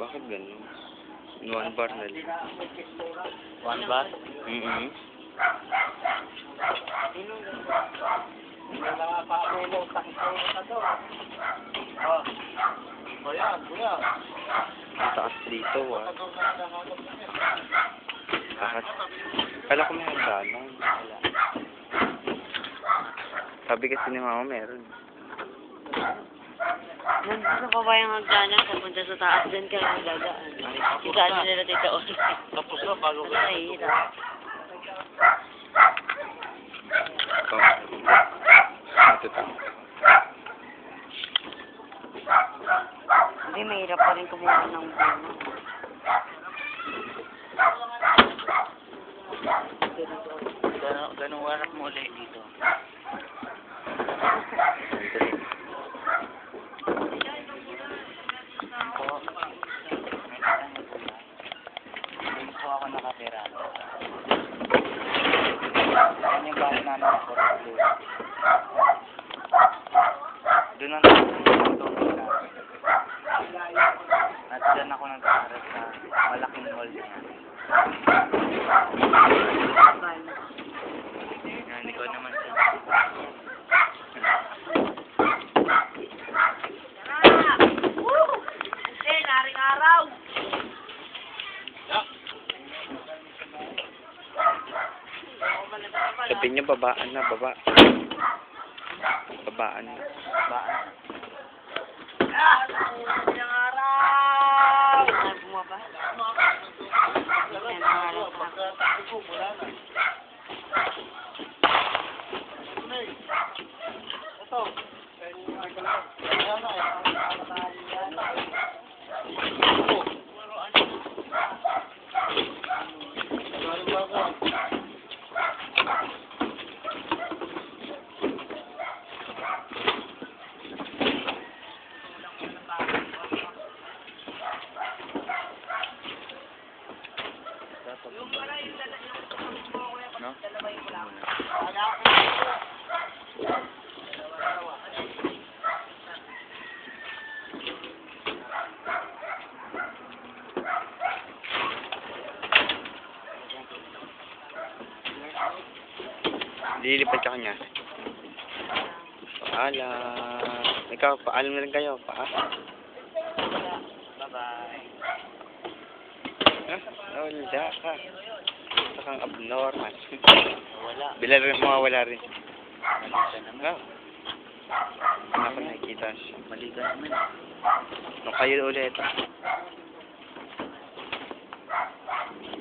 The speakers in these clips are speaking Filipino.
Bakit ganun? One bar na lang. One bar? Mm-hmm. Wala nga pa ako na to. Oh. O yan, kuya. Ang taas dito, ah. Taas. Kala ko may hagdanan. Sabi kasi ni mama meron. Nandito pa ba yung hagdanan papunta sa taas din kayo gagaan? Igaan nila dito. Tapos na, bago. Ito ta. Hindi, mahirap pa rin kumuha ng bono. Ganun, ganun warap mo ulit dito. Ako nakatira. Yan yung bahay namin sa Portugal. Doon ang doon namin. At dyan ako nag-aaral sa malaking mall na yan. Yan, ikaw naman siya. Kasi, naring araw! Sabihin niyo babaan na, baba. Babaan na. Baan. Naring araw! Ay, bumaba. Yan, pangalan sa No? Lilipad ka kanya. Paalam. Ikaw, paalam na rin kayo. Pa. Bye-bye. Ah, wala ka. Isa kang abnormal. Wala. Bila rin, mga wala rin. Mali ka naman. Ah. Ano ako nakikita siya. Mali ka naman. Nung kayo ulit.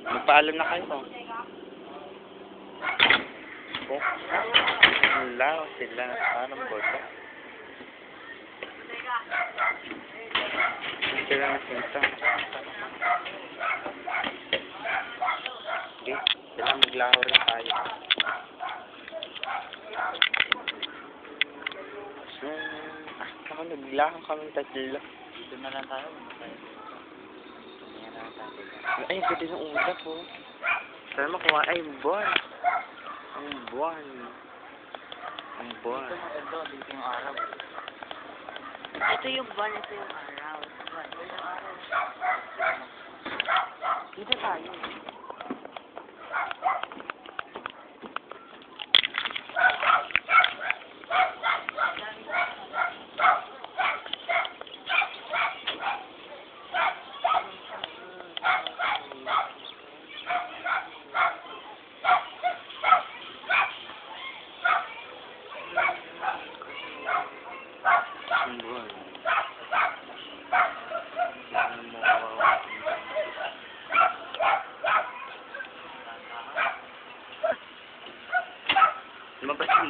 Magpaalam na kayo. Oh. Wala sila. Parang boto. Sila nasinta. Hindi. Sila maglaho rin tayo. Hmm. Ah, ako naglaho kami tatlo. Dito na lang tayo. Na. Ay, pwede ng ulap po. Sana makuha. Ay, buwan. Ang buwan. Ang buwan. Dito maganda. Dito yung araw. Ito yung buwan, ito yung araw. Buwan, ito yung araw. Dito tayo.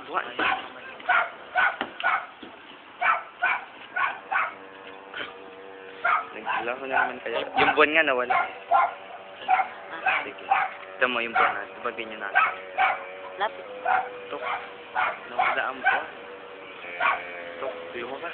Yung buwan. Naglaro na naman kaya. Yung buwan nga nawala. Sige. Ito mo yung buwan natin. Tabagin nyo natin. Lapit. Ito. Nawala ang buwan. Ito. Lumabas.